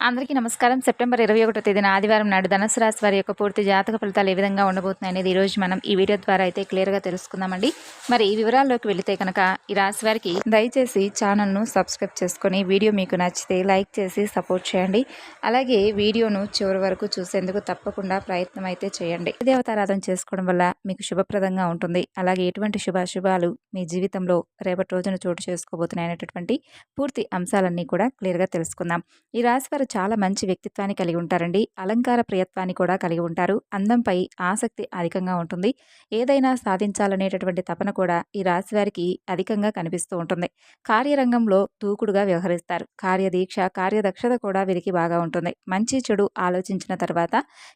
అందరికీ నమస్కారం. సెప్టెంబర్ ఇరవై ఒకటో తేదీన ఆదివారం నాడు ధనుసు రాశి వారి యొక్క పూర్తి జాతక ఫలితాలు ఏ విధంగా ఉండబోతున్నాయి అనేది ఈరోజు మనం ఈ వీడియో ద్వారా అయితే క్లియర్గా తెలుసుకుందామండి. మరి ఈ వివరాల్లోకి వెళితే కనుక ఈ రాశి వారికి దయచేసి ఛానల్ను సబ్స్క్రైబ్ చేసుకొని వీడియో మీకు నచ్చితే లైక్ చేసి సపోర్ట్ చేయండి. అలాగే వీడియోను చివరి వరకు చూసేందుకు తప్పకుండా ప్రయత్నం అయితే చేయండి. దేవతారాధన చేసుకోవడం వల్ల మీకు శుభప్రదంగా ఉంటుంది. అలాగే ఎటువంటి శుభాశుభాలు మీ జీవితంలో రేపటి రోజున చోటు చేసుకోబోతున్నాయి అనేటటువంటి పూర్తి అంశాలన్నీ కూడా క్లియర్గా తెలుసుకుందాం. ఈ రాశి వారి చాలా మంచి వ్యక్తిత్వాన్ని కలిగి ఉంటారండి. అలంకార ప్రయత్వాన్ని కూడా కలిగి ఉంటారు. అందంపై ఆసక్తి అధికంగా ఉంటుంది. ఏదైనా సాధించాలనేటటువంటి తపన కూడా ఈ రాశి వారికి అధికంగా కనిపిస్తూ ఉంటుంది. కార్యరంగంలో దూకుడుగా వ్యవహరిస్తారు. కార్యదీక్ష కార్యదక్షత కూడా వీరికి బాగా ఉంటుంది. మంచి చెడు ఆలోచించిన తర్వాత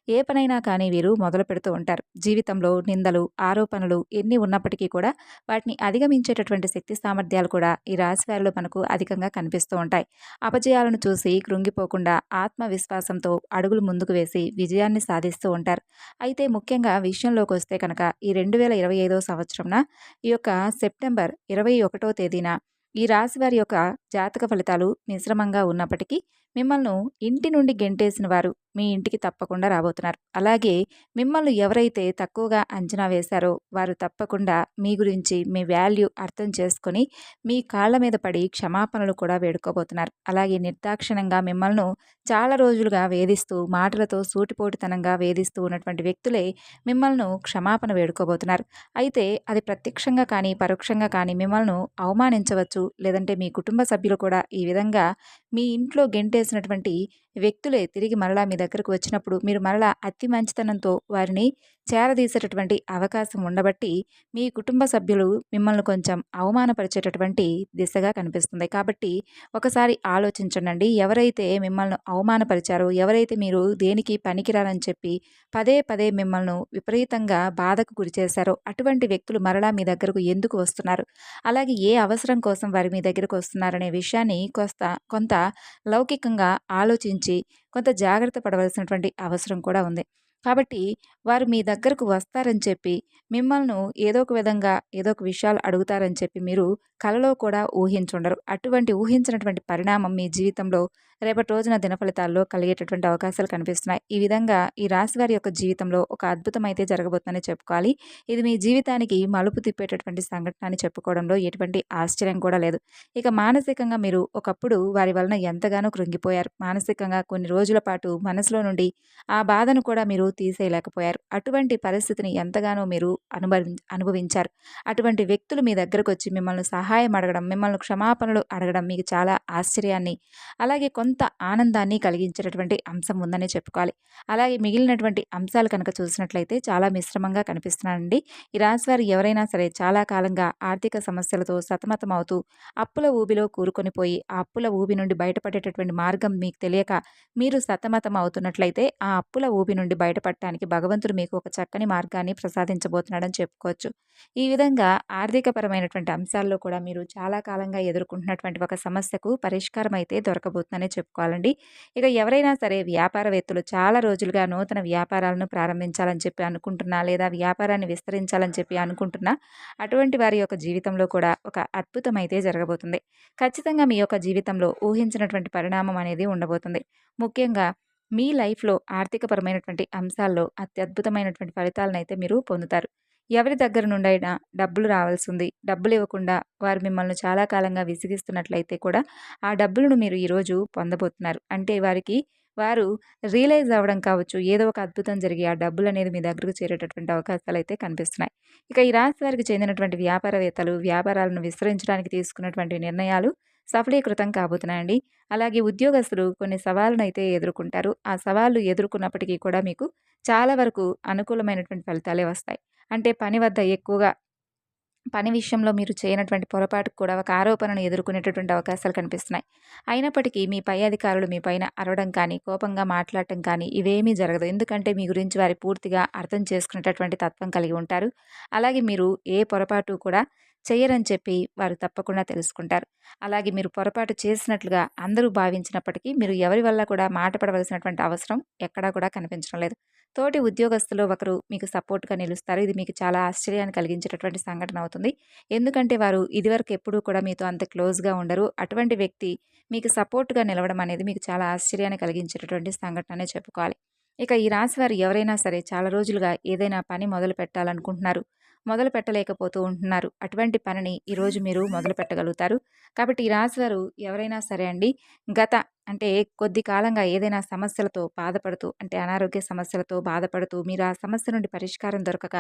ఏ పనైనా కానీ వీరు మొదలు పెడుతూ ఉంటారు. జీవితంలో నిందలు ఆరోపణలు ఎన్ని ఉన్నప్పటికీ కూడా వాటిని అధిగమించేటటువంటి శక్తి సామర్థ్యాలు కూడా ఈ రాశి వారిలో మనకు అధికంగా కనిపిస్తూ ఉంటాయి. అపజయాలను చూసి కృంగిపోకుండా ఆత్మవిశ్వాసంతో అడుగులు ముందుకు వేసి విజయాన్ని సాధిస్తూ ఉంటారు. అయితే ముఖ్యంగా విషయంలోకి వస్తే కనుక ఈ రెండు వేల ఇరవై ఐదో సంవత్సరంన ఈ యొక్క సెప్టెంబర్ ఇరవై ఒకటో తేదీన ఈ రాశి వారి యొక్క జాతక ఫలితాలు మిశ్రమంగా ఉన్నప్పటికీ మిమ్మల్ని ఇంటి నుండి గెంటేసిన వారు మీ ఇంటికి తప్పకుండా రాబోతున్నారు. అలాగే మిమ్మల్ని ఎవరైతే తక్కువగా అంచనా వేశారో వారు తప్పకుండా మీ గురించి మీ వాల్యూ అర్థం చేసుకొని మీ కాళ్ళ మీద పడి క్షమాపణలు కూడా వేడుకోబోతున్నారు. అలాగే నిర్దాక్షిణంగా మిమ్మల్ని చాలా రోజులుగా వేధిస్తూ మాటలతో సూటిపోటుతనంగా వేధిస్తూ ఉన్నటువంటి వ్యక్తులే మిమ్మల్ని క్షమాపణ వేడుకోబోతున్నారు. అయితే అది ప్రత్యక్షంగా కానీ పరోక్షంగా కానీ మిమ్మల్ని అవమానించవచ్చు. లేదంటే మీ కుటుంబ సభ్యులు కూడా ఈ విధంగా మీ ఇంట్లో గెంటేసినటువంటి వ్యక్తులే తిరిగి మరలా మీ దగ్గరకు వచ్చినప్పుడు మీరు మరలా అతి మంచితనంతో వారిని చేరదీసేటటువంటి అవకాశం ఉండబట్టి మీ కుటుంబ సభ్యులు మిమ్మల్ని కొంచెం అవమానపరిచేటటువంటి దిశగా కనిపిస్తుంది. కాబట్టి ఒకసారి ఆలోచించండి ఎవరైతే మిమ్మల్ని అవమానపరిచారో ఎవరైతే మీరు దేనికి పనికిరారని చెప్పి పదే పదే మిమ్మల్ని విపరీతంగా బాధకు గురిచేశారో అటువంటి వ్యక్తులు మరలా మీ దగ్గరకు ఎందుకు వస్తున్నారు? అలాగే ఏ అవసరం కోసం వారి మీ దగ్గరకు వస్తున్నారనే విషయాన్ని కొంత కొంత లౌకికంగా ఆలోచించి కొంత జాగ్రత్త పడవలసినటువంటి అవసరం కూడా ఉంది. కాబట్టి వారు మీ దగ్గరకు వస్తారని చెప్పి మిమ్మల్ని ఏదో ఒక విధంగా ఏదో ఒక విషయాలు అడుగుతారని చెప్పి మీరు కలలో కూడా ఊహించుండరు. అటువంటి ఊహించినటువంటి పరిణామం మీ జీవితంలో రేపటి రోజున దినఫలితాల్లో కలిగేటటువంటి అవకాశాలు కనిపిస్తున్నాయి. ఈ విధంగా ఈ రాశి వారి యొక్క జీవితంలో ఒక అద్భుతం అయితే జరగబోతుందని చెప్పుకోవాలి. ఇది మీ జీవితానికి మలుపు తిప్పేటటువంటి సంఘటన అని చెప్పుకోవడంలో ఎటువంటి ఆశ్చర్యం కూడా లేదు. ఇక మానసికంగా మీరు ఒకప్పుడు వారి వలన ఎంతగానో కృంగిపోయారు. మానసికంగా కొన్ని రోజుల పాటు మనసులో నుండి ఆ బాధను కూడా మీరు తీసేయలేకపోయారు. అటువంటి పరిస్థితిని ఎంతగానో మీరు అనుభవి అనుభవించారు. అటువంటి వ్యక్తులు మీ దగ్గరకు వచ్చి మిమ్మల్ని సహాయం అడగడం మిమ్మల్ని క్షమాపణలు అడగడం మీకు చాలా ఆశ్చర్యాన్ని అలాగే కొంత ఆనందాన్ని కలిగించేటటువంటి అంశం ఉందని చెప్పుకోవాలి. అలాగే మిగిలినటువంటి అంశాలు కనుక చూసినట్లయితే చాలా మిశ్రమంగా కనిపిస్తున్నానండి ఈ రాశివారు ఎవరైనా సరే చాలా కాలంగా ఆర్థిక సమస్యలతో సతమతం అవుతూ అప్పుల ఊబిలో కూరుకొని పోయి ఆ అప్పుల ఊబి నుండి బయటపడేటటువంటి మార్గం మీకు తెలియక మీరు సతమతం అవుతున్నట్లయితే ఆ అప్పుల ఊబి నుండి బయటపడటానికి భగవంతుడు మీకు ఒక చక్కని మార్గాన్ని ప్రసాదించబోతున్నాడని చెప్పుకోవచ్చు. ఈ విధంగా ఆర్థికపరమైనటువంటి అంశాల్లో కూడా మీరు చాలా కాలంగా ఎదుర్కొంటున్నటువంటి ఒక సమస్యకు పరిష్కారం అయితే దొరకబోతుందనే చెప్పుకోవాలండి. ఇక ఎవరైనా సరే వ్యాపారవేత్తలు చాలా రోజులుగా నూతన వ్యాపారాలను ప్రారంభించాలని చెప్పి అనుకుంటున్నా లేదా వ్యాపారాన్ని విస్తరించాలని చెప్పి అనుకుంటున్నా అటువంటి వారి యొక్క జీవితంలో కూడా ఒక అద్భుతం అయితే జరగబోతుంది. ఖచ్చితంగా మీ యొక్క జీవితంలో ఊహించినటువంటి పరిణామం అనేది ఉండబోతుంది. ముఖ్యంగా మీ లైఫ్లో ఆర్థికపరమైనటువంటి అంశాల్లో అత్యద్భుతమైనటువంటి ఫలితాలను అయితే మీరు పొందుతారు. ఎవరి దగ్గర నుండైనా డబ్బులు రావాల్సి ఉంది డబ్బులు ఇవ్వకుండా వారు మిమ్మల్ని చాలా కాలంగా విసిగిస్తున్నట్లయితే కూడా ఆ డబ్బులను మీరు ఈరోజు పొందబోతున్నారు. అంటే వారికి వారు రియలైజ్ అవ్వడం కావచ్చు. ఏదో ఒక అద్భుతం జరిగి ఆ డబ్బులు అనేది మీ దగ్గరకు చేరేటటువంటి అవకాశాలు అయితే కనిపిస్తున్నాయి. ఇక ఈ రాశి వారికి చెందినటువంటి వ్యాపారవేత్తలు వ్యాపారాలను విస్తరించడానికి తీసుకున్నటువంటి నిర్ణయాలు సఫలీకృతం కాబోతున్నాయండి. అలాగే ఉద్యోగస్తులు కొన్ని సవాళ్ళను అయితే ఎదుర్కొంటారు. ఆ సవాళ్ళు ఎదుర్కొన్నప్పటికీ కూడా మీకు చాలా వరకు అనుకూలమైనటువంటి ఫలితాలే వస్తాయి. అంటే పని వద్ద ఎక్కువగా పని విషయంలో మీరు చేయనటువంటి పొరపాటుకు కూడా ఒక ఆరోపణను ఎదుర్కొనేటటువంటి అవకాశాలు కనిపిస్తున్నాయి. అయినప్పటికీ మీ పై అధికారులు మీ పైన అరవడం కానీ కోపంగా మాట్లాడటం కానీ ఇవేమీ జరగదు. ఎందుకంటే మీ గురించి వారి పూర్తిగా అర్థం చేసుకునేటటువంటి తత్వం కలిగి ఉంటారు. అలాగే మీరు ఏ పొరపాటు కూడా చెయ్యరని చెప్పి వారు తప్పకుండా తెలుసుకుంటారు. అలాగే మీరు పొరపాటు చేసినట్లుగా అందరూ భావించినప్పటికీ మీరు ఎవరి వల్ల కూడా మాట పడవలసినటువంటి అవసరం ఎక్కడా కూడా కనిపించడం లేదు. తోటి ఉద్యోగస్తులు ఒకరు మీకు సపోర్ట్గా నిలుస్తారు. ఇది మీకు చాలా ఆశ్చర్యాన్ని కలిగించేటటువంటి సంఘటన అవుతుంది. ఎందుకంటే వారు ఇదివరకు ఎప్పుడూ కూడా మీతో అంత క్లోజ్గా ఉండరు. అటువంటి వ్యక్తి మీకు సపోర్ట్గా నిలవడం అనేది మీకు చాలా ఆశ్చర్యాన్ని కలిగించేటటువంటి సంఘటన అనే చెప్పుకోవాలి. ఇక ఈ రాశి వారు ఎవరైనా సరే చాలా రోజులుగా ఏదైనా పని మొదలు పెట్టాలనుకుంటున్నారు మొదలు పెట్టలేకపోతూ ఉంటున్నారు. అటువంటి పనిని ఈరోజు మీరు మొదలు పెట్టగలుగుతారు. కాబట్టి ఈ రాశివారు ఎవరైనా సరే అండి గత అంటే కొద్ది కాలంగా ఏదైనా సమస్యలతో బాధపడుతూ అంటే అనారోగ్య సమస్యలతో బాధపడుతూ మీరు ఆ సమస్య నుండి పరిష్కారం దొరకక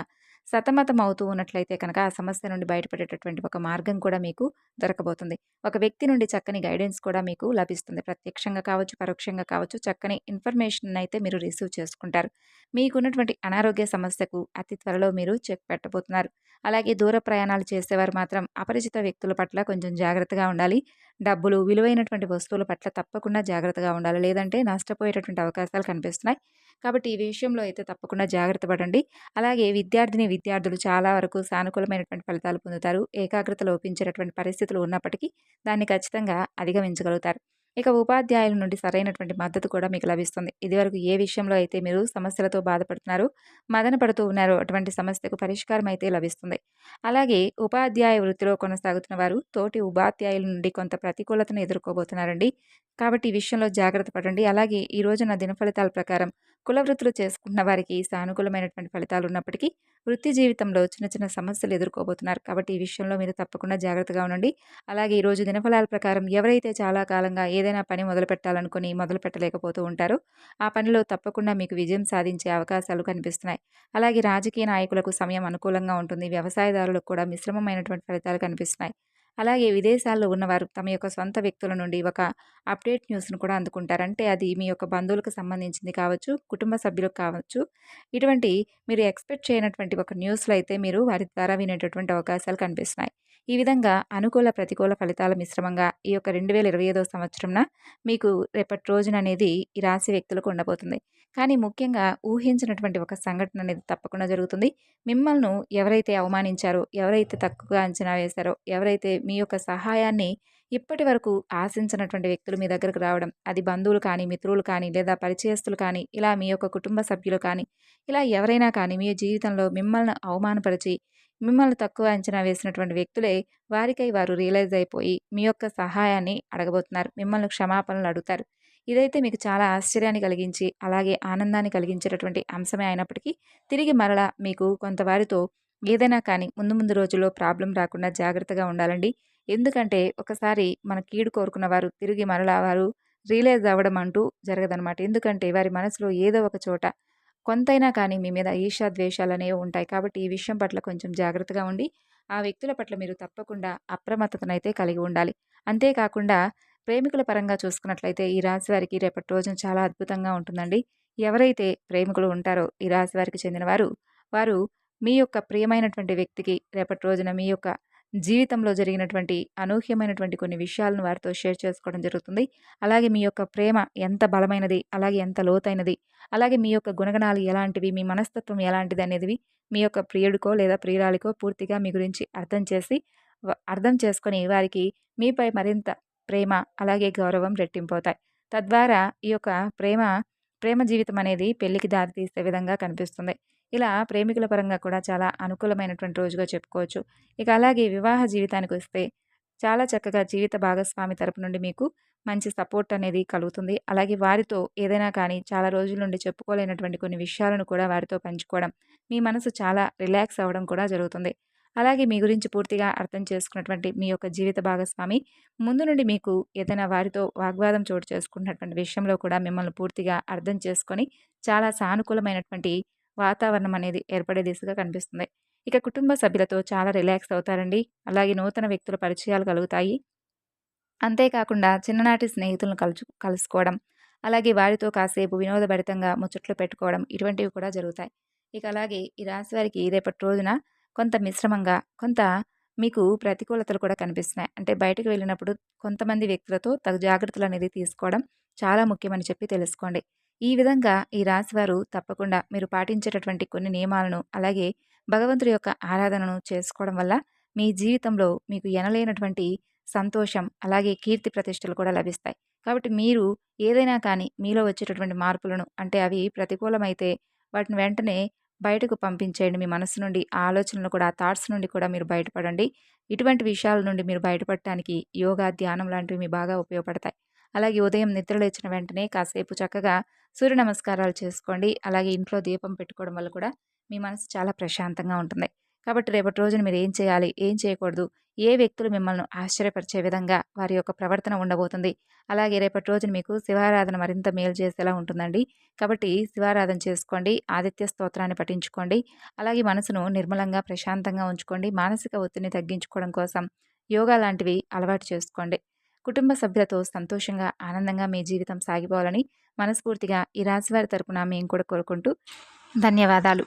సతమతం అవుతూ ఉన్నట్లయితే కనుక ఆ సమస్య నుండి బయటపడేటటువంటి ఒక మార్గం కూడా మీకు దొరకబోతుంది. ఒక వ్యక్తి నుండి చక్కని గైడెన్స్ కూడా మీకు లభిస్తుంది. ప్రత్యక్షంగా కావచ్చు పరోక్షంగా కావచ్చు చక్కని ఇన్ఫర్మేషన్ అయితే మీరు రిసీవ్ చేసుకుంటారు. మీకున్నటువంటి అనారోగ్య సమస్యకు అతి త్వరలో మీరు చెక్ పెట్టబోతున్నారు. అలాగే దూర ప్రయాణాలు చేసేవారు మాత్రం అపరిచిత వ్యక్తుల పట్ల కొంచెం జాగ్రత్తగా ఉండాలి. డబ్బులు విలువైనటువంటి వస్తువుల పట్ల తప్పకుండా జాగ్రత్తగా ఉండాలి. లేదంటే నష్టపోయేటటువంటి అవకాశాలు కనిపిస్తున్నాయి. కాబట్టి ఈ విషయంలో అయితే తప్పకుండా జాగ్రత్త పడండి. అలాగే విద్యార్థిని విద్యార్థులు చాలా వరకు సానుకూలమైనటువంటి ఫలితాలు పొందుతారు. ఏకాగ్రత లోపించేటటువంటి పరిస్థితులు ఉన్నప్పటికీ దాన్ని ఖచ్చితంగా అధిగమించగలుగుతారు. ఇక ఉపాధ్యాయుల నుండి సరైనటువంటి మద్దతు కూడా మీకు లభిస్తుంది. ఇదివరకు ఏ విషయంలో అయితే మీరు సమస్యలతో బాధపడుతున్నారో మదన పడుతూ ఉన్నారో అటువంటి సమస్యకు పరిష్కారం అయితే లభిస్తుంది. అలాగే ఉపాధ్యాయ వృత్తిలో కొనసాగుతున్న వారు తోటి ఉపాధ్యాయుల నుండి కొంత ప్రతికూలతను ఎదుర్కోబోతున్నారండి. కాబట్టి ఈ విషయంలో జాగ్రత్త పడండి. అలాగే ఈ రోజున దిన ఫలితాల ప్రకారం కుల వృత్తులు చేసుకుంటున్న వారికి సానుకూలమైనటువంటి ఫలితాలు ఉన్నప్పటికీ వృత్తి జీవితంలో చిన్న చిన్న సమస్యలు ఎదుర్కోబోతున్నారు కాబట్టి ఈ విషయంలో మీరు తప్పకుండా జాగ్రత్తగా ఉండండి. అలాగే ఈరోజు దినఫలాల ప్రకారం ఎవరైతే చాలా కాలంగా ఏదైనా పని మొదలు పెట్టాలనుకుని మొదలు పెట్టలేకపోతూ ఉంటారో ఆ పనిలో తప్పకుండా మీకు విజయం సాధించే అవకాశాలు కనిపిస్తున్నాయి. అలాగే రాజకీయ నాయకులకు సమయం అనుకూలంగా ఉంటుంది. వ్యవసాయదారులకు కూడా మిశ్రమమైనటువంటి ఫలితాలు కనిపిస్తున్నాయి. అలాగే విదేశాల్లో ఉన్నవారు తమ యొక్క సొంత వ్యక్తుల నుండి ఒక అప్డేట్ న్యూస్ను కూడా అందుకుంటారు. అంటే అది మీ యొక్క బంధువులకు సంబంధించింది కావచ్చు కుటుంబ సభ్యులకు కావచ్చు. ఇటువంటి మీరు ఎక్స్పెక్ట్ చేయనటువంటి ఒక న్యూస్లో అయితే మీరు వారి ద్వారా వినేటటువంటి అవకాశాలు కనిపిస్తున్నాయి. ఈ విధంగా అనుకూల ప్రతికూల ఫలితాల మిశ్రమంగా ఈ యొక్క రెండు వేల ఇరవై ఐదో సంవత్సరంన మీకు రేపటి రోజున అనేది ఈ రాశి వ్యక్తులకు ఉండబోతుంది. కానీ ముఖ్యంగా ఊహించినటువంటి ఒక సంఘటన అనేది తప్పకుండా జరుగుతుంది. మిమ్మల్ని ఎవరైతే అవమానించారో ఎవరైతే తక్కువగా అంచనా వేశారో ఎవరైతే మీ యొక్క సహాయాన్ని ఇప్పటి వరకు ఆశించినటువంటి వ్యక్తులు మీ దగ్గరకు రావడం అది బంధువులు కానీ మిత్రులు కానీ లేదా పరిచయస్తులు కానీ ఇలా మీ యొక్క కుటుంబ సభ్యులు కానీ ఇలా ఎవరైనా కానీ మీ జీవితంలో మిమ్మల్ని అవమానపరిచి మిమ్మల్ని తక్కువ అంచనా వేసినటువంటి వ్యక్తులే వారికై వారు రియలైజ్ అయిపోయి మీ యొక్క సహాయాన్ని అడగబోతున్నారు. మిమ్మల్ని క్షమాపణలు అడుగుతారు. ఇదైతే మీకు చాలా ఆశ్చర్యాన్ని కలిగించి అలాగే ఆనందాన్ని కలిగించేటటువంటి అంశమే అయినప్పటికీ తిరిగి మరలా మీకు కొంత వారితో ఏదైనా కానీ ముందు ముందు రోజుల్లో ప్రాబ్లం రాకుండా జాగ్రత్తగా ఉండాలండి. ఎందుకంటే ఒకసారి మన కీడు కోరుకున్న వారు తిరిగి మరలా వారు రియలైజ్ అవ్వడం అంటూ జరగదనమాట ఎందుకంటే వారి మనసులో ఏదో ఒక చోట కొంతైనా కానీ మీ మీద ఈర్షా ద్వేషాలు అనేవి ఉంటాయి. కాబట్టి ఈ విషయం పట్ల కొంచెం జాగ్రత్తగా ఉండి ఆ వ్యక్తుల పట్ల మీరు తప్పకుండా అప్రమత్తతనైతే కలిగి ఉండాలి. అంతేకాకుండా ప్రేమికుల పరంగా చూసుకున్నట్లయితే ఈ రాశి వారికి రేపటి రోజున చాలా అద్భుతంగా ఉంటుందండి. ఎవరైతే ప్రేమికులు ఉంటారో ఈ రాశి వారికి చెందినవారు వారు మీ యొక్క ప్రియమైనటువంటి వ్యక్తికి రేపటి రోజున మీ యొక్క జీవితంలో జరిగినటువంటి అనూహ్యమైనటువంటి కొన్ని విషయాలను వారితో షేర్ చేసుకోవడం జరుగుతుంది. అలాగే మీ యొక్క ప్రేమ ఎంత బలమైనది అలాగే ఎంత లోతైనది అలాగే మీ యొక్క గుణగణాలు ఎలాంటివి మీ మనస్తత్వం ఎలాంటిది అనేది మీ యొక్క ప్రియుడికో లేదా ప్రియురాలికో పూర్తిగా మీ గురించి అర్థం చేసి అర్థం చేసుకొని వారికి మీపై మరింత ప్రేమ అలాగే గౌరవం రెట్టింపోతాయి తద్వారా ఈ యొక్క ప్రేమ ప్రేమ జీవితం అనేది పెళ్ళికి దారితీసే విధంగా కనిపిస్తుంది. ఇలా ప్రేమికుల పరంగా కూడా చాలా అనుకూలమైనటువంటి రోజుగా చెప్పుకోవచ్చు. ఇక అలాగే వివాహ జీవితానికి వస్తే చాలా చక్కగా జీవిత భాగస్వామి తరపు నుండి మీకు మంచి సపోర్ట్ అనేది కలుగుతుంది. అలాగే వారితో ఏదైనా కానీ చాలా రోజుల నుండి చెప్పుకోలేనటువంటి కొన్ని విషయాలను కూడా వారితో పంచుకోవడం మీ మనసు చాలా రిలాక్స్ అవ్వడం కూడా జరుగుతుంది. అలాగే మీ గురించి పూర్తిగా అర్థం చేసుకున్నటువంటి మీ యొక్క జీవిత భాగస్వామి ముందు నుండి మీకు ఏదైనా వారితో వాగ్వాదం చోటు చేసుకున్నటువంటి విషయంలో కూడా మిమ్మల్ని పూర్తిగా అర్థం చేసుకొని చాలా సానుకూలమైనటువంటి వాతావరణం అనేది ఏర్పడే దిశగా కనిపిస్తుంది. ఇక కుటుంబ సభ్యులతో చాలా రిలాక్స్ అవుతారండి. అలాగే నూతన వ్యక్తుల పరిచయాలు కలుగుతాయి. అంతేకాకుండా చిన్ననాటి స్నేహితులను కలుచు కలుసుకోవడం అలాగే వారితో కాసేపు వినోదభరితంగా ముచ్చట్లు పెట్టుకోవడం ఇటువంటివి కూడా జరుగుతాయి. ఇక అలాగే ఈ రాశి వారికి రేపటి రోజున కొంత మిశ్రమంగా కొంత మీకు ప్రతికూలతలు కూడా కనిపిస్తున్నాయి. అంటే బయటకు వెళ్ళినప్పుడు కొంతమంది వ్యక్తులతో తగు జాగ్రత్తలు అనేది తీసుకోవడం చాలా ముఖ్యమని చెప్పి తెలుసుకోండి. ఈ విధంగా ఈ రాశివారు తప్పకుండా మీరు పాటించేటటువంటి కొన్ని నియమాలను అలాగే భగవంతుడి యొక్క ఆరాధనను చేసుకోవడం వల్ల మీ జీవితంలో మీకు ఎనలేనటువంటి సంతోషం అలాగే కీర్తి ప్రతిష్టలు కూడా లభిస్తాయి. కాబట్టి మీరు ఏదైనా కానీ మీలో వచ్చేటటువంటి మార్పులను అంటే అవి ప్రతికూలమైతే వాటిని వెంటనే బయటకు పంపించేయండి. మీ మనసు నుండి ఆ ఆలోచనలు కూడా ఆ థాట్స్ నుండి కూడా మీరు బయటపడండి. ఇటువంటి విషయాల నుండి మీరు బయటపడటానికి యోగా ధ్యానం లాంటివి మీ బాగా ఉపయోగపడతాయి. అలాగే ఉదయం నిద్ర లేచిన వెంటనే కాసేపు చక్కగా సూర్య నమస్కారాలు చేసుకోండి. అలాగే ఇంట్లో దీపం పెట్టుకోవడం వల్ల కూడా మీ మనసు చాలా ప్రశాంతంగా ఉంటుంది. కాబట్టి రేపటి రోజున మీరు ఏం చేయాలి? ఏం చేయకూడదు? ఏ వ్యక్తులు మిమ్మల్ని ఆశ్చర్యపరిచే విధంగా వారి యొక్క ప్రవర్తన ఉండబోతుంది? అలాగే రేపటి రోజున మీకు శివారాధన మరింత మేలు చేసేలా ఉంటుందండి. కాబట్టి శివారాధన చేసుకోండి. ఆదిత్య స్తోత్రాన్ని పఠించుకోండి. అలాగే మనసును నిర్మలంగా ప్రశాంతంగా ఉంచుకోండి. మానసిక ఒత్తిడిని తగ్గించుకోవడం కోసం యోగా లాంటివి అలవాటు చేసుకోండి. కుటుంబ సభ్యులతో సంతోషంగా ఆనందంగా మీ జీవితం సాగిపోవాలని మనస్ఫూర్తిగా ఈ రాశివారి తరపున మేము కూడా కోరుకుంటూ ధన్యవాదాలు.